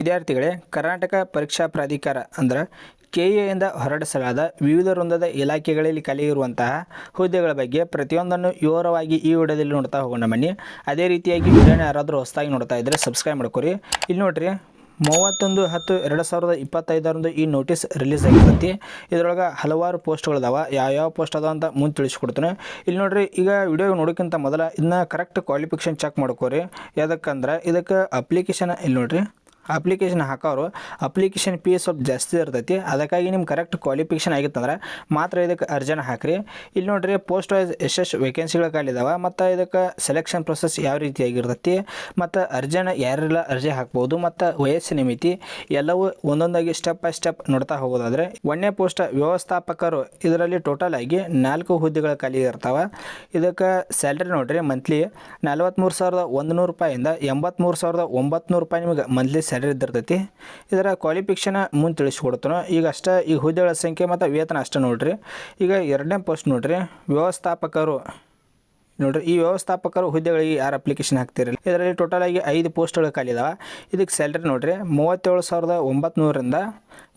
ವಿದ್ಯಾರ್ಥಿಗಳೇ, ಕರ್ನಾಟಕ ಪರೀಕ್ಷಾ ಪ್ರಾಧಿಕಾರ ಅಂದ್ರೆ ಕೆ ಎಯಿಂದ ಹೊರಡಿಸಲಾದ ವಿವಿಧ ವೃಂದದ ಇಲಾಖೆಗಳಲ್ಲಿ ಕಲಿಯಿರುವಂತಹ ಹುದ್ದೆಗಳ ಬಗ್ಗೆ ಪ್ರತಿಯೊಂದನ್ನು ವಿವರವಾಗಿ ಈ ವಿಡಿಯೋದಲ್ಲಿ ನೋಡ್ತಾ ಹೋಗೋಣ ಬನ್ನಿ. ಅದೇ ರೀತಿಯಾಗಿ ವಿಡಿಯೋನ ಯಾರಾದರೂ ಹೊಸದಾಗಿ ನೋಡ್ತಾ ಇದ್ದರೆ ಸಬ್ಸ್ಕ್ರೈಬ್ ಮಾಡ್ಕೊರಿ. ಇಲ್ಲಿ ನೋಡ್ರಿ, ಮೂವತ್ತೊಂದು ಹತ್ತು ಎರಡು ಸಾವಿರದ ಇಪ್ಪತ್ತೈದರಂದು ಈ ನೋಟಿಸ್ ರಿಲೀಸ್ ಆಗಿರ್ತೈತಿ. ಇದರೊಳಗೆ ಹಲವಾರು ಪೋಸ್ಟ್ಗಳಿದಾವ ಯಾವ್ಯಾವ ಪೋಸ್ಟ್ ಅದಾವ ಅಂತ ಮುಂದೆ ತಿಳಿಸ್ಕೊಡ್ತೇನೆ. ಇಲ್ಲಿ ನೋಡ್ರಿ, ಈಗ ವಿಡಿಯೋ ನೋಡೋಕ್ಕಿಂತ ಮೊದಲ ಇದನ್ನ ಕರೆಕ್ಟ್ ಕ್ವಾಲಿಫಿಕೇಷನ್ ಚೆಕ್ ಮಾಡ್ಕೋರಿ. ಯಾವುದಕ್ಕಂದ್ರೆ ಇದಕ್ಕೆ ಅಪ್ಲಿಕೇಶನ್ ಇಲ್ಲಿ ನೋಡ್ರಿ. ಅಪ್ಲಿಕೇಶನ್ ಹಾಕೋರು, ಅಪ್ಲಿಕೇಶನ್ ಫೀ ಸ್ವಲ್ಪ ಜಾಸ್ತಿ ಇರ್ತೈತಿ, ಅದಕ್ಕಾಗಿ ನಿಮ್ಮ ಕರೆಕ್ಟ್ ಕ್ವಾಲಿಫಿಕೇಷನ್ ಆಗಿತ್ತಂದ್ರೆ ಮಾತ್ರ ಇದಕ್ಕೆ ಅರ್ಜನ ಹಾಕ್ರಿ. ಇಲ್ಲಿ ನೋಡ್ರಿ ಪೋಸ್ಟ್ ವೈಸ್ ಎಷ್ಟೆಷ್ಟು ವೇಕೆನ್ಸಿಗಳ ಕಾಲಿದಾವೆ ಮತ್ತು ಇದಕ್ಕೆ ಸೆಲೆಕ್ಷನ್ ಪ್ರೊಸೆಸ್ ಯಾವ ರೀತಿಯಾಗಿರ್ತೈತಿ ಮತ್ತು ಅರ್ಜನ ಯಾರೆಲ್ಲ ಅರ್ಜಿ ಹಾಕ್ಬೋದು, ಮತ್ತು ವಯಸ್ಸಿನ ಮಿತಿ ಎಲ್ಲವೂ ಒಂದೊಂದಾಗಿ ಸ್ಟೆಪ್ ಬೈ ಸ್ಟೆಪ್ ನೋಡ್ತಾ ಹೋಗೋದಾದ್ರೆ ಒಂದನೇ ಪೋಸ್ಟ್ ವ್ಯವಸ್ಥಾಪಕರು ಇದರಲ್ಲಿ ಟೋಟಲ್ ಆಗಿ ನಾಲ್ಕು ಹುದ್ದೆಗಳ ಖಾಲಿ ಇರ್ತಾವೆ. ಇದಕ್ಕೆ ಸ್ಯಾಲ್ರಿ ನೋಡ್ರಿ ಮಂತ್ಲಿ ನಲ್ವತ್ತ್ಮೂರು ಸಾವಿರದ ಒಂದು ನೂರು ರೂಪಾಯಿಂದ ಎಂಬತ್ತ್ಮೂರು ಸಾವಿರದ ಒಂಬತ್ತು ರೂಪಾಯಿ ನಿಮಗೆ ಮಂತ್ಲಿ ಸ್ಯಾಲ್ರಿ ಇದ್ದಿರ್ತೈತಿ ಇದರ ಕ್ವಾಲಿಫಿಕೇಷನ್ ಮುಂದೆ ತಿಳಿಸ್ಕೊಡ್ತಾನೆ. ಈಗ ಅಷ್ಟೇ ಈಗ ಹುದ್ದೆಗಳ ಸಂಖ್ಯೆ ಮತ್ತು ವೇತನ ಅಷ್ಟೇ ನೋಡ್ರಿ. ಈಗ ಎರಡನೇ ಪೋಸ್ಟ್ ನೋಡ್ರಿ. ವ್ಯವಸ್ಥಾಪಕರು ನೋಡ್ರಿ. ಈ ವ್ಯವಸ್ಥಾಪಕರು ಹುದ್ದೆಗಳಿಗೆ ಯಾರು ಅಪ್ಲಿಕೇಶನ್ ಹಾಕ್ತಿರಲ್ಲ ಇದರಲ್ಲಿ ಟೋಟಲ್ ಆಗಿ ಐದು ಪೋಸ್ಟ್ಗಳು ಖಾಲಿ ಇದಾವೆ. ಇದಕ್ಕೆ ಸ್ಯಾಲ್ರಿ ನೋಡ್ರಿ. ಮೂವತ್ತೇಳು ಸಾವಿರದ ಒಂಬತ್ನೂರರಿಂದ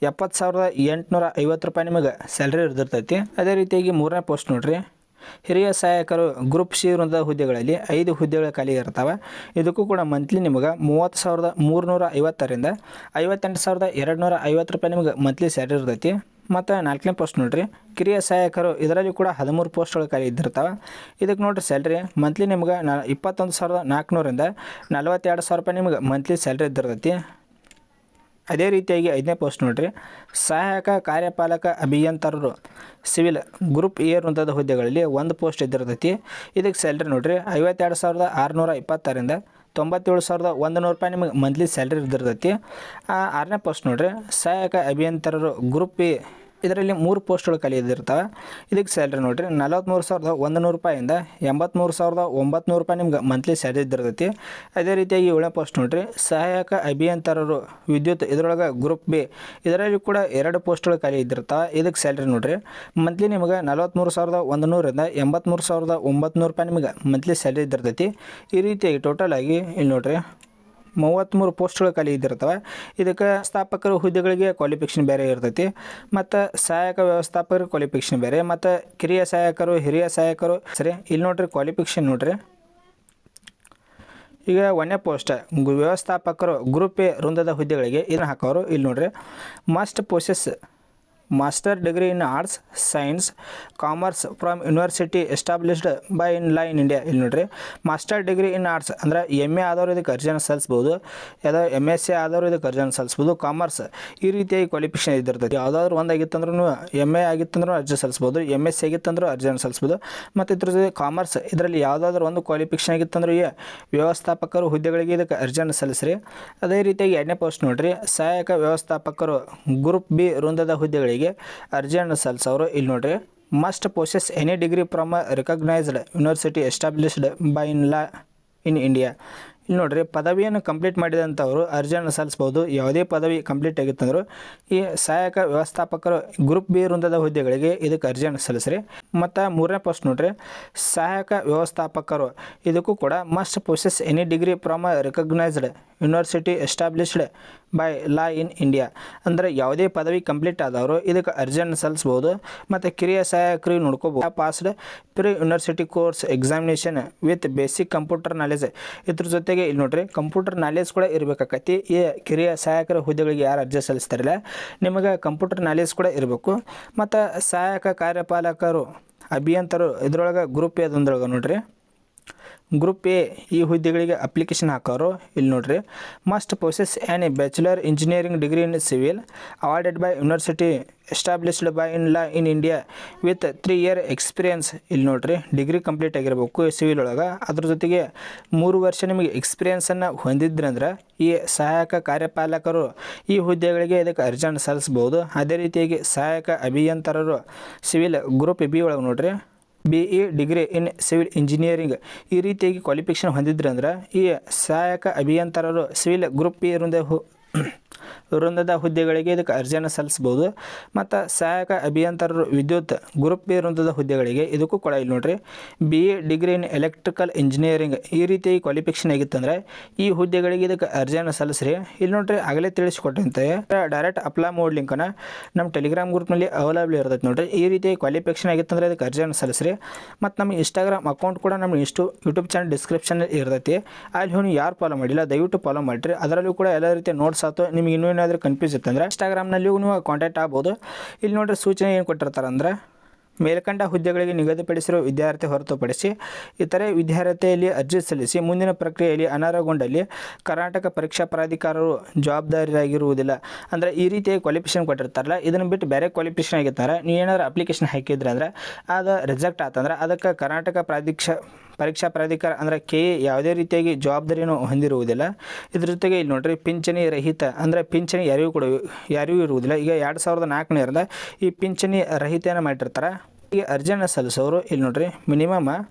ಎಪ್ಪತ್ತು ಸಾವಿರದ ಎಂಟುನೂರ ಐವತ್ತು ರೂಪಾಯಿ ನಿಮಗೆ ಸ್ಯಾಲ್ರಿ ಇರ್ದಿರ್ತೈತಿ. ಅದೇ ರೀತಿಯಾಗಿ ಮೂರನೇ ಪೋಸ್ಟ್ ನೋಡ್ರಿ. ಹಿರಿಯ ಸಹಾಯಕರು ಗ್ರೂಪ್ ಸಿ ವೃಂದದ ಹುದ್ದೆಗಳಲ್ಲಿ ಐದು ಹುದ್ದೆಗಳು ಖಾಲಿ ಇರ್ತವೆ. ಇದಕ್ಕೂ ಕೂಡ ಮಂತ್ಲಿ ನಿಮಗೆ ಮೂವತ್ತು ಸಾವಿರದ ಮೂರುನೂರ ಐವತ್ತರಿಂದ ಐವತ್ತೆಂಟು ಸಾವಿರದ ಎರಡು ನೂರ ಐವತ್ತು ರೂಪಾಯಿ ನಿಮಗೆ ಮಂತ್ಲಿ ಸ್ಯಾಲ್ರಿ ಇರ್ತೈತಿ. ಮತ್ತು ನಾಲ್ಕನೇ ಪೋಸ್ಟ್ ನೋಡಿರಿ. ಕಿರಿಯ ಸಹಾಯಕರು ಇದರಲ್ಲಿ ಕೂಡ ಹದಿಮೂರು ಪೋಸ್ಟ್ಗಳು ಖಾಲಿ ಇದ್ದಿರ್ತಾವೆ. ಇದಕ್ಕೆ ನೋಡಿರಿ ಸ್ಯಾಲ್ರಿ ಮಂತ್ಲಿ ನಿಮ್ಗೆ ನಾ ಇಪ್ಪತ್ತೊಂದು ಸಾವಿರದ ನಾಲ್ಕುನೂರಿಂದ ನಲ್ವತ್ತೆರಡು ಸಾವಿರ ರೂಪಾಯಿ ನಿಮ್ಗೆ ಮಂತ್ಲಿ ಸ್ಯಾಲ್ರಿ ಇದ್ದಿರ್ತೈತಿ. ಅದೇ ರೀತಿಯಾಗಿ ಐದನೇ ಪೋಸ್ಟ್ ನೋಡ್ರಿ. ಸಹಾಯಕ, ಕಾರ್ಯಪಾಲಕ, ಅಭಿಯಂತರರು, ಸಿವಿಲ್ ಗ್ರೂಪ್ ಎ ವೃಂದದ ಹುದ್ದೆಗಳಲ್ಲಿ ಒಂದು ಪೋಸ್ಟ್ ಇದ್ದಿರ್ತೈತಿ ಇದಕ್ಕೆ ಸ್ಯಾಲ್ರಿ ನೋಡ್ರಿ, ಐವತ್ತೆರಡು ಸಾವಿರದ ಆರುನೂರ ಇಪ್ಪತ್ತರಿಂದ ತೊಂಬತ್ತೇಳು ಸಾವಿರದ ಒಂದು ನೂರು ರೂಪಾಯಿ ನಿಮಗೆ ಮಂತ್ಲಿ ಸ್ಯಾಲ್ರಿ ಇದ್ದಿರ್ತೈತಿ. ಆರನೇ ಪೋಸ್ಟ್ ನೋಡ್ರಿ, ಸಹಾಯಕ, ಅಭಿಯಂತರರು, ಗ್ರೂಪ್ ಎ ಇದರಲ್ಲಿ ಮೂರು ಪೋಸ್ಟ್ಗಳು ಖಾಲಿ ಇದ್ದಿರ್ತವೆ ಇದಕ್ಕೆ ಸ್ಯಾಲ್ರಿ ನೋಡಿರಿ ನಲವತ್ತ್ಮೂರು ಸಾವಿರದ ಒಂದು ನೂರು ರೂಪಾಯಿಂದ ಎಂಬತ್ತ್ಮೂರು ಸಾವಿರದ ಒಂಬತ್ತು ರೂಪಾಯಿ ನಿಮ್ಗೆ ಮಂತ್ಲಿ ಸ್ಯಾಲ್ರಿ ಇದ್ದಿರ್ತೈತಿ. ಅದೇ ರೀತಿಯಾಗಿ ಏಳನೇ ಪೋಸ್ಟ್ ನೋಡಿರಿ, ಸಹಾಯಕ ಅಭಿಯಂತರರು ವಿದ್ಯುತ್ ಇದರೊಳಗೆ ಗ್ರೂಪ್ ಬಿ ಇದರಲ್ಲಿ ಕೂಡ ಎರಡು ಪೋಸ್ಟ್ಗಳು ಖಾಲಿ ಇದ್ದಿರ್ತವೆ ಇದಕ್ಕೆ ಸ್ಯಾಲ್ರಿ ನೋಡಿರಿ ಮಂತ್ಲಿ ನಿಮಗೆ ನಲವತ್ತ್ಮೂರು ಸಾವಿರದ ಒಂದು ನೂರಿಂದ ಎಂಬತ್ತ್ಮೂರು ಸಾವಿರದ ಒಂಬತ್ತು ರೂಪಾಯಿ ನಿಮಗೆ ಮಂತ್ಲಿ ಸ್ಯಾಲ್ರಿ ಇದ್ದಿರ್ತೈತಿ. ಈ ರೀತಿಯಾಗಿ ಟೋಟಲ್ ಆಗಿ ಇಲ್ಲಿ ನೋಡ್ರಿ ಮೂವತ್ತ್ಮೂರು ಪೋಸ್ಟ್ಗಳು ಖಾಲಿ ಇದ್ದಿರ್ತವೆ. ಇದಕ್ಕೆ ಸ್ಥಾಪಕರು ಹುದ್ದೆಗಳಿಗೆ ಕ್ವಾಲಿಫಿಕೇಷನ್ ಬೇರೆ ಇರ್ತೈತಿ. ಮತ್ತು ಸಹಾಯಕ ವ್ಯವಸ್ಥಾಪಕರ ಕ್ವಾಲಿಫಿಕೇಷನ್ ಬೇರೆ. ಮತ್ತು ಕಿರಿಯ ಸಹಾಯಕರು, ಹಿರಿಯ ಸಹಾಯಕರು. ಸರಿ, ಇಲ್ಲಿ ನೋಡ್ರಿ ಕ್ವಾಲಿಫಿಕೇಷನ್ ನೋಡ್ರಿ. ಈಗ ಒಂದನೇ ಪೋಸ್ಟ್, ವ್ಯವಸ್ಥಾಪಕರು ಗ್ರೂಪ್ ಎ ವೃಂದದ ಹುದ್ದೆಗಳಿಗೆ ಇದನ್ನು ಹಾಕೋರು. ಇಲ್ಲಿ ನೋಡ್ರಿ must possess master degree in arts science commerce from university established by in line India ಇಲ್ಲಿ ನೋಡ್ರಿ ಮಾಸ್ಟರ್ ಡಿಗ್ರಿ ಇನ್ ಆರ್ಟ್ಸ್ ಅಂದ್ರೆ ಎಂ ಎ ಆದವರು ಇದಕ್ಕೆ ಅರ್ಜಿಯನ್ನು ಸಲ್ಲಿಸ್ಬೋದು, ಯಾವುದೋ ಎಂ ಎಸ್ ಸಿ ಆದವರು ಇದಕ್ಕೆ ಅರ್ಜಿಯನ್ನು ಸಲ್ಲಿಸ್ಬೋದು ಕಾಮರ್ಸ್ ಈ ರೀತಿಯಾಗಿ ಕ್ವಾಲಿಫಿಕೇಷನ್ ಇದ್ದಿರ್ತೈತಿ. ಯಾವುದಾದ್ರು ಒಂದು ಆಗಿತ್ತಂದ್ರೂ ಎಂ ಎ ಆಗಿತ್ತಂದ್ರೂ ಅರ್ಜಿ ಸಲ್ಲಿಸ್ಬೋದು ಎಂ ಎಸ್ ಸಿ ಆಗಿತ್ತಂದ್ರೂ ಅರ್ಜಿಯನ್ನು ಸಲ್ಲಿಸ್ಬೋದು, ಮತ್ತು ಇದ್ರ ಜೊತೆ ಕಾಮರ್ಸ್ ಇದರಲ್ಲಿ ಯಾವುದಾದ್ರೂ ಒಂದು ಕ್ವಾಲಿಫಿಕೇಷನ್ ಆಗಿತ್ತಂದ್ರೂ ವ್ಯವಸ್ಥಾಪಕರು ಹುದ್ದೆಗಳಿಗೆ ಇದಕ್ಕೆ ಅರ್ಜಿಯನ್ನು ಸಲ್ಲಿಸ್ರಿ. ಅದೇ ರೀತಿಯಾಗಿ ಎರಡನೇ ಪೋಸ್ಟ್ ನೋಡ್ರಿ, ಸಹಾಯಕ ವ್ಯವಸ್ಥಾಪಕರು ಗ್ರೂಪ್ ಬಿ ವೃಂದದ ಹುದ್ದೆಗಳಿಗೆ ಅರ್ಜಿಯನ್ನು ಸಲ್ಲಿಸೋರು. ಇಲ್ಲಿ ನೋಡ್ರಿ must possess any degree from recognised university established by in law in India ಇಲ್ಲಿ ನೋಡ್ರಿ, ಪದವಿಯನ್ನು ಕಂಪ್ಲೀಟ್ ಮಾಡಿದಂಥವರು ಅರ್ಜಿಯನ್ನು ಸಲ್ಲಿಸ್ಬೋದು. ಯಾವುದೇ ಪದವಿ ಕಂಪ್ಲೀಟ್ ಆಗಿತ್ತಂದ್ರು ಈ ಸಹಾಯಕ ವ್ಯವಸ್ಥಾಪಕರು ಗ್ರೂಪ್ ಬಿ ವೃಂದದ ಹುದ್ದೆಗಳಿಗೆ ಇದಕ್ಕೆ ಅರ್ಜಿಯನ್ನು ಸಲ್ಲಿಸ್ರಿ. ಮತ್ತು ಮೂರನೇ ಪೋಸ್ಟ್ ನೋಡ್ರಿ, ಸಹಾಯಕ ವ್ಯವಸ್ಥಾಪಕರು ಇದಕ್ಕೂ ಕೂಡ must possess any degree from recognised university established by law in India ಅಂದರೆ ಯಾವುದೇ ಪದವಿ ಕಂಪ್ಲೀಟ್ ಆದವರು ಇದಕ್ಕೆ ಅರ್ಜಿಯನ್ನು ಸಲ್ಲಿಸ್ಬೋದು. ಮತ್ತು ಕಿರಿಯ ಸಹಾಯಕರು ನೋಡ್ಕೋಬೋದು. Passed pre university course examination with basic computer knowledge ಇದ್ರ ಜೊತೆಗೆ ಇಲ್ಲಿ ನೋಡ್ರಿ ಕಂಪ್ಯೂಟರ್ ನಾಲೆಜ್ ಕೂಡ ಇರಬೇಕಾಕತಿ ಈ ಕಿರಿಯ ಸಹಾಯಕರ ಹುದ್ದೆಗಳಿಗೆ ಯಾರು ಅರ್ಜಿ ಸಲ್ಲಿಸ್ತಾರಲ್ಲ, ನಿಮಗೆ ಕಂಪ್ಯೂಟರ್ ನಾಲೆಜ್ ಕೂಡ ಇರಬೇಕು. ಮತ್ತು ಸಹಾಯಕ ಕಾರ್ಯಪಾಲಕರು, ಅಭಿಯಂತರು ಇದರೊಳಗೆ ಗ್ರೂಪ್ ಯಾವುದೊಂದ್ರೊಳಗೆ ನೋಡ್ರಿ. ಗ್ರೂಪ್ ಎ ಈ ಹುದ್ದೆಗಳಿಗೆ ಅಪ್ಲಿಕೇಶನ್ ಹಾಕೋರು? ಇಲ್ಲಿ ನೋಡ್ರಿ. Must possess an a bachelor engineering degree in civil awarded by university established by in law in India with three year experience ಇಲ್ಲಿ ನೋಡ್ರಿ. ಡಿಗ್ರಿ ಕಂಪ್ಲೀಟ್ ಆಗಿರಬೇಕು ಸಿವಿಲ್ ಒಳಗೆ. ಅದ್ರ ಜೊತೆಗೆ ಮೂರು ವರ್ಷ ನಿಮಗೆ ಎಕ್ಸ್ಪೀರಿಯನ್ಸನ್ನು ಹೊಂದಿದ್ರಂದ್ರೆ ಈ ಸಹಾಯಕ ಕಾರ್ಯಪಾಲಕರು ಈ ಹುದ್ದೆಗಳಿಗೆ ಇದಕ್ಕೆ ಅರ್ಜಿಯನ್ನು ಸಲ್ಲಿಸ್ಬೋದು ಅದೇ ರೀತಿಯಾಗಿ ಸಹಾಯಕ ಅಭಿಯಂತರರು ಸಿವಿಲ್ ಗ್ರೂಪ್ ಬಿ ಒಳಗೆ ನೋಡ್ರಿ. B E degree in civil engineering. ಈ ರೀತಿಯಾಗಿ ಕ್ವಾಲಿಫಿಕೇಷನ್ ಹೊಂದಿದ್ರಿ ಅಂದ್ರೆ ಈ ಸಹಾಯಕ ಅಭಿಯಂತರರು ಸಿವಿಲ್ ಗ್ರೂಪ್ ಹೋ ಹು ವೃಂದದ ಹುದ್ದೆಗಳಿಗೆ ಇದಕ್ಕೆ ಅರ್ಜಿಯನ್ನು ಸಲ್ಲಿಸ್ಬೋದು ಮತ್ತು ಸಹಾಯಕ ಅಭಿಯಂತರರು ವಿದ್ಯುತ್ ಗ್ರೂಪ್ ಬಿ ವೃಂದದ ಹುದ್ದೆಗಳಿಗೆ ಇದಕ್ಕೂ ಕೂಡ ಇಲ್ಲಿ ನೋಡ್ರಿ. B A degree in electrical engineering ಈ ರೀತಿ ಕ್ವಾಲಿಫಿಕೇಷನ್ ಆಗಿತ್ತಂದ್ರೆ ಈ ಹುದ್ದೆಗಳಿಗೆ ಇದಕ್ಕೆ ಅರ್ಜಿಯನ್ನು ಸಲ್ಲಿಸ್ರಿ. ಇಲ್ಲಿ ನೋಡ್ರಿ, ಆಗಲೇ ತಿಳಿಸ್ಕೊಟ್ಟಂತೆ. ಡೈರೆಕ್ಟ್ ಅಪ್ಲೈ ಮೋಡ್ ಲಿಂಕನ್ನು ನಮ್ಮ ಟೆಲಿಗ್ರಾಮ್ ಗ್ರೂಪ್ನಲ್ಲಿ ಅವೈಲೇಬಲ್ ಇರ್ತೈತೆ ನೋಡ್ರಿ. ಈ ರೀತಿ ಕ್ವಾಲಿಫಿಕೇಷನ್ ಆಗಿತ್ತಂದ್ರೆ ಇದಕ್ಕೆ ಅರ್ಜಿಯನ್ನು ಸಲ್ಲಿಸ್ರಿ. ಮತ್ತು ನಮ್ಮ ಇನ್ಸ್ಟಾಗ್ರಾಮ್ ಅಕೌಂಟ್ ಕೂಡ ನಮ್ಮ ಇಷ್ಟು ಯೂಟ್ಯೂಬ್ ಚಾನಲ್ ಡಿಸ್ಕ್ರಿಪ್ಷನ್ ಇರ್ತೈತಿ. ಅಲ್ಲಿ ನೀವು ಯಾರು ಫಾಲೋ ಮಾಡಿಲ್ಲ, ದಯವಿಟ್ಟು ಫಾಲೋ ಮಾಡಿರಿ. ಅದರಲ್ಲೂ ಕೂಡ ಎಲ್ಲ ರೀತಿಯ ನೋಟ್ಸ್ ಆಯ್ತು ನಿಮ್ಗೆ ಇನ್ನೂ ಏನಾದರೂ ಕನ್ಫ್ಯೂಸ್ ಇತ್ತಂದ್ರೆ ಇನ್ಸ್ಟಾಗ್ರಾಮ್ನಲ್ಲಿಯೂ ನೀವು ಕಾಂಟ್ಯಾಕ್ಟ್ ಆಗ್ಬೋದು. ಇಲ್ಲಿ ನೋಡ್ರೆ ಸೂಚನೆ ಏನು ಕೊಟ್ಟಿರ್ತಾರೆ ಅಂದ್ರೆ ಮೇಲ್ಕಂಡ ಹುದ್ದೆಗಳಿಗೆ ನಿಗದಿಪಡಿಸಿರುವ ವಿದ್ಯಾರ್ಥಿ ಹೊರತುಪಡಿಸಿ ಇತರೆ ವಿದ್ಯಾರ್ಥಿಯಲ್ಲಿ ಅರ್ಜಿ ಸಲ್ಲಿಸಿ ಮುಂದಿನ ಪ್ರಕ್ರಿಯೆಯಲ್ಲಿ ಅನರ್ಹಗೊಂಡಲ್ಲಿ ಕರ್ನಾಟಕ ಪರೀಕ್ಷಾ ಪ್ರಾಧಿಕಾರರು ಜವಾಬ್ದಾರಿಯಾಗಿರುವುದಿಲ್ಲ. ಅಂದರೆ ಈ ರೀತಿಯ ಕ್ವಾಲಿಫಿಕೇಷನ್ ಕೊಟ್ಟಿರ್ತಾರಲ್ಲ, ಇದನ್ನು ಬಿಟ್ಟು ಬೇರೆ ಕ್ವಾಲಿಫಿಕೇಷನ್ ಆಗಿರ್ತಾರೆ. ನೀವು ಏನಾದರೂ ಅಪ್ಲಿಕೇಶನ್ ಹಾಕಿದ್ರೆ ಅಂದ್ರೆ ಅದು ರಿಜೆಕ್ಟ್ ಆತಂದ್ರೆ ಅದಕ್ಕೆ ಕರ್ನಾಟಕ ಪ್ರಾಧಿಕ್ಷ ಪರೀಕ್ಷಾ ಪ್ರಾಧಿಕಾರ ಅಂದರೆ ಕೆ ಎ ಯಾವುದೇ ರೀತಿಯಾಗಿ ಜವಾಬ್ದಾರಿಯನ್ನು ಹೊಂದಿರುವುದಿಲ್ಲ. ಇದ್ರ ಜೊತೆಗೆ ಇಲ್ಲಿ ನೋಡ್ರಿ, ಪಿಂಚಣಿ ರಹಿತ ಅಂದರೆ ಪಿಂಚಣಿ ಯಾರಿಗೂ ಕೂಡ ಯಾರಿಗೂ ಇರುವುದಿಲ್ಲ. ಈಗ ಎರಡು ಸಾವಿರದ ನಾಲ್ಕನೇರಿಂದ ಈ ಪಿಂಚಣಿ ರಹಿತೆಯನ್ನು ಮಾಡಿರ್ತಾರೆ. ಈಗ ಅರ್ಜಿಯನ್ನು ಸಲ್ಲಿಸೋರು ಇಲ್ಲಿ ನೋಡ್ರಿ, ಮಿನಿಮಮ್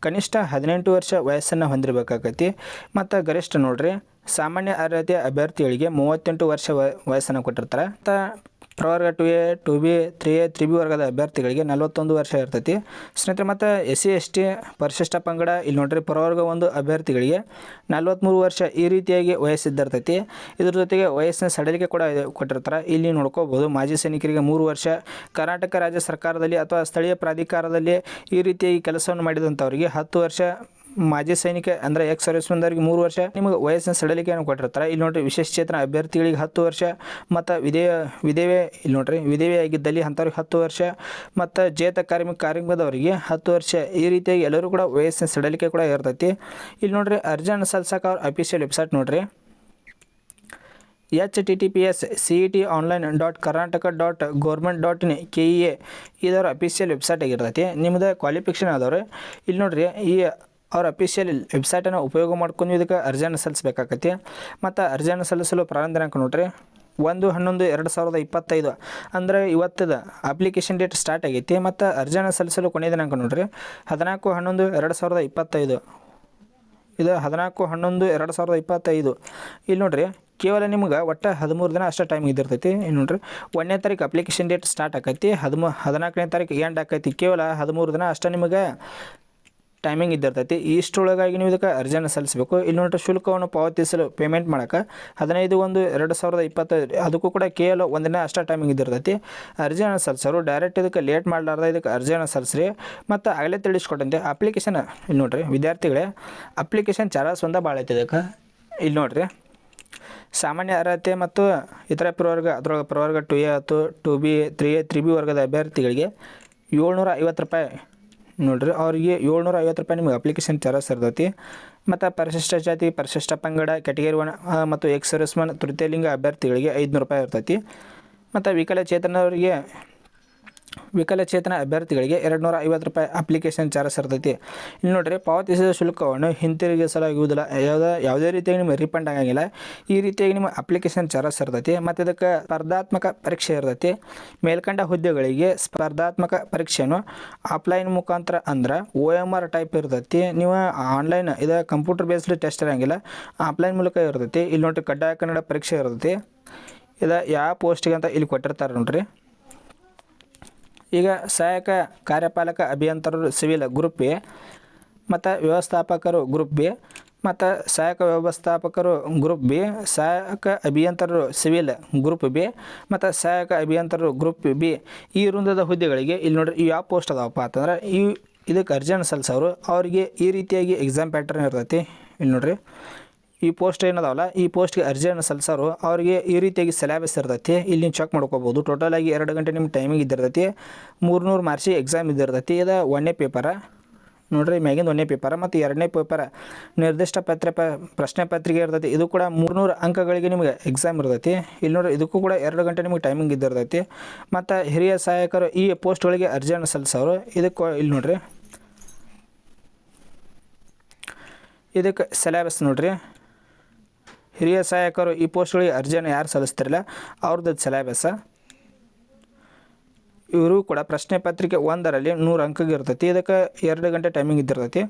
ಕನಿಷ್ಠ ಹದಿನೆಂಟು ವರ್ಷ ವಯಸ್ಸನ್ನು ಹೊಂದಿರಬೇಕಾಗತಿ ಮತ್ತು ಗರಿಷ್ಠ ನೋಡ್ರಿ, ಸಾಮಾನ್ಯ ಅರ್ಹತೆಯ ಅಭ್ಯರ್ಥಿಗಳಿಗೆ ಮೂವತ್ತೆಂಟು ವರ್ಷ ವಯ- ವಯಸ್ಸನ್ನು ಕೊಟ್ಟಿರ್ತಾರೆ. ಮತ್ತು ಪ್ರವರ್ಗ two A two B three A three B ವರ್ಗದ ಅಭ್ಯರ್ಥಿಗಳಿಗೆ ನಲವತ್ತೊಂದು ವರ್ಷ ಇರ್ತೈತಿ. ಸ್ನೇಹಿತರೆ, ಮತ್ತು ಎಸ್ ಸಿ ಎಸ್ ಟಿ ಪರಿಶಿಷ್ಟ ಪಂಗಡ, ಇಲ್ಲಿ ನೋಡ್ರಿ ಪ್ರವರ್ಗ ಒಂದು ಅಭ್ಯರ್ಥಿಗಳಿಗೆ ನಲ್ವತ್ತ್ಮೂರು ವರ್ಷ ಈ ರೀತಿಯಾಗಿ ವಯಸ್ಸಿದ್ದಿರ್ತೈತಿ. ಇದ್ರ ಜೊತೆಗೆ ವಯಸ್ಸಿನ ಸಡಿಲಿಕೆ ಕೂಡ ಕೊಟ್ಟಿರ್ತಾರೆ. ಇಲ್ಲಿ ನೋಡ್ಕೋಬೋದು, ಮಾಜಿ ಸೈನಿಕರಿಗೆ ಮೂರು ವರ್ಷ, ಕರ್ನಾಟಕ ರಾಜ್ಯ ಸರ್ಕಾರದಲ್ಲಿ ಅಥವಾ ಸ್ಥಳೀಯ ಪ್ರಾಧಿಕಾರದಲ್ಲಿ ಈ ರೀತಿಯಾಗಿ ಕೆಲಸವನ್ನು ಮಾಡಿದಂಥವರಿಗೆ ಹತ್ತು ವರ್ಷ ಮಾಜಿ ಸೈನಿಕ ಅಂದ್ರೆ ಎಕ್ಸ್ ಸರ್ವಿಸ್ ಬಂದವರಿಗೆ ಮೂರು ವರ್ಷ, ನಿಮಗೆ ವಯಸ್ಸಿನ ಸಡಿಲಿಕೆಯನ್ನು ಕೊಟ್ಟಿರ್ತಾರೆ ಇಲ್ಲಿ ನೋಡ್ರಿ, ವಿಶೇಷ ಚೇತನ ಅಭ್ಯರ್ಥಿಗಳಿಗೆ ಹತ್ತು ವರ್ಷ ಮತ್ತು ವಿಧೇಯ, ವಿಧೇವೆ, ಇಲ್ಲಿ ನೋಡ್ರಿ, ವಿಧೇವೆಯಾಗಿದ್ದಲ್ಲಿ ಅಂಥವ್ರಿಗೆ ಹತ್ತು ವರ್ಷ ಮತ್ತು ಜೇತ ಕಾರ್ಮಿಕ, ಕಾರ್ಮಿಕದವರಿಗೆ ಹತ್ತು ವರ್ಷ. ಈ ರೀತಿಯಾಗಿ ಎಲ್ಲರೂ ಕೂಡ ವಯಸ್ಸಿನ ಸಡಲಿಕೆ ಕೂಡ ಇರ್ತೈತಿ. ಇಲ್ಲಿ ನೋಡ್ರಿ, ಅರ್ಜನ್ ಸಲ್ಸಕ್ಕೆ ಅವ್ರ ಅಫಿಷಿಯಲ್ ವೆಬ್ಸೈಟ್ ನೋಡ್ರಿ. H T T P S C E T online dot Karnataka dot government dot in K E A ಇದರ ಅಫಿಷಿಯಲ್ ವೆಬ್ಸೈಟ್ ಆಗಿರ್ತೈತಿ. ನಿಮ್ಮದು ಕ್ವಾಲಿಫಿಕೇಷನ್ ಅದಾವ್ರಿ ಇಲ್ಲಿ ನೋಡ್ರಿ, ಈ ಅವ್ರ ಅಫಿಷಿಯಲ್ ವೆಬ್ಸೈಟನ್ನು ಉಪಯೋಗ ಮಾಡ್ಕೊಂಡು ಇದಕ್ಕೆ ಅರ್ಜಿಯನ್ನು ಸಲ್ಲಿಸಬೇಕಾಗತ್ತೆ. ಮತ್ತು ಅರ್ಜಿಯನ್ನು ಸಲ್ಲಿಸಲು ಪ್ರಾರಂಭ ದಿನಾಂಕ ನೋಡ್ರಿ. ಒಂದು, ಹನ್ನೊಂದು, ಎರಡು ಸಾವಿರದ ಇಪ್ಪತ್ತೈದು ಅಂದರೆ ಇವತ್ತದ ಅಪ್ಲಿಕೇಶನ್ ಡೇಟ್ ಸ್ಟಾರ್ಟ್ ಆಗೈತಿ. ಮತ್ತು ಅರ್ಜಿಯನ್ನು ಸಲ್ಲಿಸಲು ಕೊನೆಯ ದಿನಾಂಕ ನೋಡ್ರಿ. ಹದಿನಾಲ್ಕು, ಹನ್ನೊಂದು, ಎರಡು ಸಾವಿರದ ಇಪ್ಪತ್ತೈದು. ಇದು ಹದಿನಾಲ್ಕು, ಹನ್ನೊಂದು, ಎರಡು ಸಾವಿರದ ಇಪ್ಪತ್ತೈದು. ಇಲ್ಲಿ ನೋಡ್ರಿ, ಕೇವಲ ನಿಮ್ಗೆ ಒಟ್ಟು ಹದಿಮೂರು ದಿನ ಅಷ್ಟೇ ಟೈಮ್ ಇದ್ದಿರ್ತೈತಿ. ಏನು ನೋಡ್ರಿ, ಒಂದನೇ ತಾರೀಕು ಅಪ್ಲಿಕೇಶನ್ ಡೇಟ್ ಸ್ಟಾರ್ಟ್ ಆಕೈತಿ ಹದಿಮೂ, ಹದಿನಾಲ್ಕನೇ ತಾರೀಕು ಎಂಡ್ ಆಕೈತಿ ಕೇವಲ ಹದಿಮೂರು ದಿನ ಅಷ್ಟೇ ನಿಮಗೆ ಟೈಮಿಂಗ್ ಇದ್ದಿರ್ತೈತಿ. ಇಷ್ಟರೊಳಗಾಗಿ ನೀವು ಇದಕ್ಕೆ ಅರ್ಜಿಯನ್ನು ಸಲ್ಲಿಸಬೇಕು. ಇಲ್ಲಿ ನೋಡ್ರಿ, ಶುಲ್ಕವನ್ನು ಪಾವತಿಸಲು ಪೇಮೆಂಟ್ ಮಾಡೋಕೆ ಹದಿನೈದು ಒಂದು ಎರಡು ಸಾವಿರದ ಇಪ್ಪತ್ತೈದು, ಅದಕ್ಕೂ ಕೂಡ ಕೇವಲ ಒಂದಿನ ಅಷ್ಟೇ ಟೈಮಿಂಗ್ ಇದ್ದಿರ್ತೈತಿ. ಅರ್ಜಿಯನ್ನು ಸಲ್ಲಿಸೋರು ಡೈರೆಕ್ಟ್ ಇದಕ್ಕೆ ಲೇಟ್ ಮಾಡಲಾರ್ದ ಇದಕ್ಕೆ ಅರ್ಜಿಯನ್ನು ಸಲ್ಲಿಸ್ರಿ. ಮತ್ತು ಆಗಲೇ ತಿಳಿಸ್ಕೊಟ್ಟಂತೆ ಅಪ್ಲಿಕೇಶನ್ ಇಲ್ಲಿ ನೋಡಿರಿ, ವಿದ್ಯಾರ್ಥಿಗಳೇ ಅಪ್ಲಿಕೇಶನ್ ಚಾರ್ಜಸ್ ಒಂದ ಭಾಳ ಐತಿ ಇದಕ್ಕೆ. ಇಲ್ಲಿ ನೋಡಿರಿ, ಸಾಮಾನ್ಯ ಅರ್ಹತೆ ಮತ್ತು ಇತರ ಪ್ರವರ್ಗ ಅದರೊಳಗೆ ಪ್ರವರ್ಗ ಟು ಎ ಆಯ್ತು two B three A three B ವರ್ಗದ ಅಭ್ಯರ್ಥಿಗಳಿಗೆ ಏಳ್ನೂರ ಐವತ್ತು ರೂಪಾಯಿ ನೋಡ್ರಿ, ಅವ್ರಿಗೆ ಏಳ್ನೂರ ಐವತ್ತು ರೂಪಾಯಿ ನಿಮಗೆ ಅಪ್ಲಿಕೇಶನ್ ಚಾರ್ಜಸ್ ಇರ್ತೈತಿ. ಮತ್ತು ಪರಿಶಿಷ್ಟ ಜಾತಿ, ಪರಿಶಿಷ್ಟ ಪಂಗಡ ಕೆಟಗರಿ ಒಣ ಮತ್ತು ಎಕ್ಸ್ ಸರ್ವಿಸ್ಮನ್ ತೃತೀಯಲಿಂಗ ಅಭ್ಯರ್ಥಿಗಳಿಗೆ ಐದುನೂರು ರೂಪಾಯಿ ಇರ್ತೈತಿ. ಮತ್ತು ವಿಕಲಚೇತನವರಿಗೆ ವಿಕಲಚೇತನ ಅಭ್ಯರ್ಥಿಗಳಿಗೆ ಎರಡು ನೂರ ಐವತ್ತು ರೂಪಾಯಿ ಅಪ್ಲಿಕೇಶನ್ ಚಾರ್ಜ್ ಇರ್ತೈತಿ ಇಲ್ಲಿ ನೋಡ್ರಿ, ಪಾವತಿಸಿದ ಶುಲ್ಕವನ್ನು ಹಿಂತಿರುಗಿಸಲಾಗುವುದಿಲ್ಲ. ಯಾವುದೇ ಯಾವುದೇ ರೀತಿಯಾಗಿ ನಿಮಗೆ ರೀಫಂಡ್ ಆಗಂಗಿಲ್ಲ. ಈ ರೀತಿಯಾಗಿ ನಿಮ್ಮ ಅಪ್ಲಿಕೇಶನ್ ಚಾರ್ಜ್ ಇರ್ತೈತಿ ಮತ್ತು ಇದಕ್ಕೆ ಸ್ಪರ್ಧಾತ್ಮಕ ಪರೀಕ್ಷೆ ಇರ್ತೈತಿ. ಮೇಲ್ಕಂಡ ಹುದ್ದೆಗಳಿಗೆ ಸ್ಪರ್ಧಾತ್ಮಕ ಪರೀಕ್ಷೆಯನ್ನು ಆಫ್ಲೈನ್ ಮುಖಾಂತರ ಅಂದ್ರೆ ಓ ಎಂ ಆರ್ ಟೈಪ್ ಇರ್ತೈತಿ. ನೀವು ಆನ್ಲೈನ್ ಇದು ಕಂಪ್ಯೂಟರ್ ಬೇಸ್ಡ್ ಟೆಸ್ಟ್ ಇರೋಂಗಿಲ್ಲ. ಆಫ್ಲೈನ್ ಮೂಲಕ ಇರ್ತೈತಿ. ಇಲ್ಲಿ ನೋಡ್ರಿ, ಕಡ್ಡಾಯ ಕನ್ನಡ ಪರೀಕ್ಷೆ ಇರ್ತೈತಿ. ಇದು ಯಾವ ಪೋಸ್ಟಿಗೆ ಅಂತ ಇಲ್ಲಿ ಕೊಟ್ಟಿರ್ತಾರೆ ನೋಡ್ರಿ. ಈಗ ಸಹಾಯಕ ಕಾರ್ಯಪಾಲಕ ಅಭಿಯಂತರರು ಸಿವಿಲ್ ಗ್ರೂಪ್ ಬಿ ಮತ್ತು ವ್ಯವಸ್ಥಾಪಕರು ಗ್ರೂಪ್ ಬಿ, ಮತ್ತು ಸಹಾಯಕ ವ್ಯವಸ್ಥಾಪಕರು ಗ್ರೂಪ್ ಬಿ, ಸಹಾಯಕ ಅಭಿಯಂತರರು ಸಿವಿಲ್ ಗ್ರೂಪ್ ಬಿ, ಮತ್ತು ಸಹಾಯಕ ಅಭಿಯಂತರರು ಗ್ರೂಪ್ ಬಿ. ಈ ವೃಂದದ ಹುದ್ದೆಗಳಿಗೆ ಇಲ್ಲಿ ನೋಡ್ರಿ ಈ ಯಾವ ಪೋಸ್ಟ್ ಅದಾವಪ್ಪ ಅಂತಂದ್ರೆ ಈ ಇದಕ್ಕೆ ಅರ್ಜಿಯನ್ನು ಸಲ್ಲಿಸೋರು ಅವರಿಗೆ ಈ ರೀತಿಯಾಗಿ ಎಕ್ಸಾಮ್ ಪ್ಯಾಟರ್ನ್ ಇರ್ತೈತಿ. ಇಲ್ಲಿ ನೋಡ್ರಿ. ಈ ಪೋಸ್ಟ್ ಏನದಾವಲ್ಲ, ಈ ಪೋಸ್ಟ್ಗೆ ಅರ್ಜಿಯನ್ನು ಸಲ್ಲಿಸೋರು, ಅವರಿಗೆ ಈ ರೀತಿಯಾಗಿ ಸಿಲೆಬಸ್ ಇರ್ತೈತಿ. ಇಲ್ಲಿ ನೀವು ಚೆಕ್ ಮಾಡ್ಕೋಬೋದು. ಟೋಟಲ್ ಆಗಿ ಎರಡು ಗಂಟೆ ನಿಮ್ಮ ಟೈಮಿಂಗ್ ಇದ್ದಿರ್ತೈತಿ. ಮೂರ್ನೂರು ಮಾರ್ಕ್ಸಿಗೆ ಎಕ್ಸಾಮ್ ಇದ್ದಿರ್ತೈತಿ. ಇದು ಒಂದನೇ ಪೇಪರ ನೋಡ್ರಿ, ಮ್ಯಾಗಿಂದ ಒಂದನೇ ಪೇಪರ ಮತ್ತು ಎರಡನೇ ಪೇಪರ ನಿರ್ದಿಷ್ಟ ಪತ್ರ ಪ, ಪ್ರಶ್ನೆ ಪತ್ರಿಕೆ ಇರ್ತೈತಿ. ಇದು ಕೂಡ ಮೂರ್ನೂರು ಅಂಕಗಳಿಗೆ ನಿಮಗೆ ಎಕ್ಸಾಮ್ ಇರ್ತೈತಿ. ಇಲ್ಲಿ ನೋಡ್ರಿ, ಇದಕ್ಕೂ ಕೂಡ ಎರಡು ಗಂಟೆ ನಿಮಗೆ ಟೈಮಿಂಗ್ ಇದ್ದಿರ್ತೈತಿ. ಮತ್ತು ಹಿರಿಯ ಸಹಾಯಕರು ಈ ಪೋಸ್ಟ್ಗಳಿಗೆ ಅರ್ಜಿಯನ್ನು ಸಲ್ಲಿಸೋರು. ಇದಕ್ಕೆ ಇಲ್ಲಿ ನೋಡ್ರಿ. ಇದಕ್ಕೆ ಸಿಲೆಬಸ್ ನೋಡ್ರಿ. ಹಿರಿಯ ಸಹಾಯಕರು ಈ ಪೋಸ್ಟ್ಗಳಿಗೆ ಅರ್ಜಿಯನ್ನು ಯಾರು ಸಲ್ಲಿಸ್ತಿರಲ್ಲ ಅವ್ರದ್ದು ಸಿಲೆಬಸ್ ಇವರು ಕೂಡ ಪ್ರಶ್ನೆ ಪತ್ರಿಕೆ ಒಂದರಲ್ಲಿ ನೂರು ಅಂಕಗೆ ಇರ್ತೈತಿ. ಇದಕ್ಕೆ ಎರಡು ಗಂಟೆ ಟೈಮಿಂಗ್ ಇದ್ದಿರ್ತೈತಿ.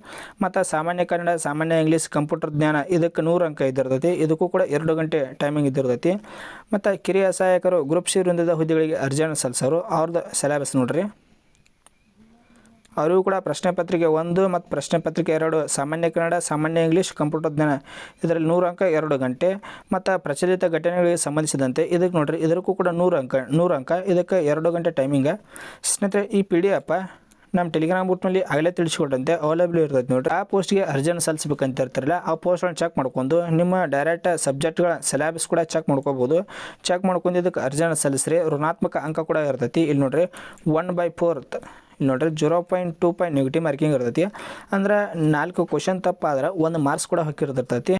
ಮತ್ತು ಸಾಮಾನ್ಯ ಕನ್ನಡ, ಸಾಮಾನ್ಯ ಇಂಗ್ಲೀಷ್ ಕಂಪ್ಯೂಟರ್ ಜ್ಞಾನ ಇದಕ್ಕೆ ನೂರು ಅಂಕ ಇದ್ದಿರ್ತೈತಿ. ಇದಕ್ಕೂ ಕೂಡ ಎರಡು ಗಂಟೆ ಟೈಮಿಂಗ್ ಇದ್ದಿರ್ತೈತಿ. ಮತ್ತು ಕಿರಿಯ ಸಹಾಯಕರು ಗ್ರೂಪ್ ಸಿ ವೃಂದದ ಹುದ್ದೆಗಳಿಗೆ ಅರ್ಜಿಯನ್ನು ಸಲ್ಲಿಸೋರು. ಅವ್ರದ್ದು ಸಿಲೆಬಸ್ ನೋಡ್ರಿ. ಅವರಿಗೂ ಕೂಡ ಪ್ರಶ್ನೆ ಪತ್ರಿಕೆ ಒಂದು ಮತ್ತು ಪ್ರಶ್ನೆ ಪತ್ರಿಕೆ ಎರಡು, ಸಾಮಾನ್ಯ ಕನ್ನಡ, ಸಾಮಾನ್ಯ ಇಂಗ್ಲೀಷ್, ಕಂಪ್ಯೂಟರ್ ಜ್ಞಾನ ಇದರಲ್ಲಿ ನೂರು ಅಂಕ, ಎರಡು ಗಂಟೆ ಮತ್ತು ಪ್ರಚಲಿತ ಘಟನೆಗಳಿಗೆ ಸಂಬಂಧಿಸಿದಂತೆ ಇದಕ್ಕೆ ನೋಡ್ರಿ, ಇದಕ್ಕೂ ಕೂಡ ನೂರು ಅಂಕ ನೂರು ಅಂಕ, ಇದಕ್ಕೆ ಎರಡು ಗಂಟೆ ಟೈಮಿಂಗ ಸ್ನೇಹಿತರೆ, ಈ ಪಿ ಡಿ ಎಫ್ ನಮ್ಮ ಟೆಲಿಗ್ರಾಮ್ ಬುಟ್ನಲ್ಲಿ ಆಗಲೇ ತಿಳಿಸ್ಕೊಟ್ಟಂತೆ ಅವೈಲೇಬಲ್ ಇರ್ತೈತೆ ನೋಡ್ರಿ. ಆ ಪೋಸ್ಟ್ಗೆ ಅರ್ಜಿಯನ್ನು ಸಲ್ಲಿಸಬೇಕಂತ ಇರ್ತಾರಲ್ಲ, ಆ ಪೋಸ್ಟ್ಗಳನ್ನ ಚೆಕ್ ಮಾಡ್ಕೊಂಡು ನಿಮ್ಮ ಡೈರೆಕ್ಟ್ ಸಬ್ಜೆಕ್ಟ್ಗಳ ಸಿಲೆಬಸ್ ಕೂಡ ಚೆಕ್ ಮಾಡ್ಕೋಬೋದು. ಚೆಕ್ ಮಾಡ್ಕೊಂಡು ಇದಕ್ಕೆ ಅರ್ಜಿಯನ್ನು ಸಲ್ಲಿಸ್ರಿ ಋಣಾತ್ಮಕ ಅಂಕ ಕೂಡ ಇರ್ತೈತಿ. ಇಲ್ಲಿ ನೋಡ್ರಿ ಒನ್ ಬೈ ಫೋರ್ತ್ ನೋಡ್ರಿ, zero point two point negative marking ಇರ್ತೈತಿ. ಅಂದ್ರೆ ನಾಲ್ಕು ಕ್ವಶನ್ ತಪ್ಪಾದ್ರೆ ಒಂದು ಮಾರ್ಕ್ಸ್ ಕೂಡ ಹಾಕಿರ್ತೈತಿ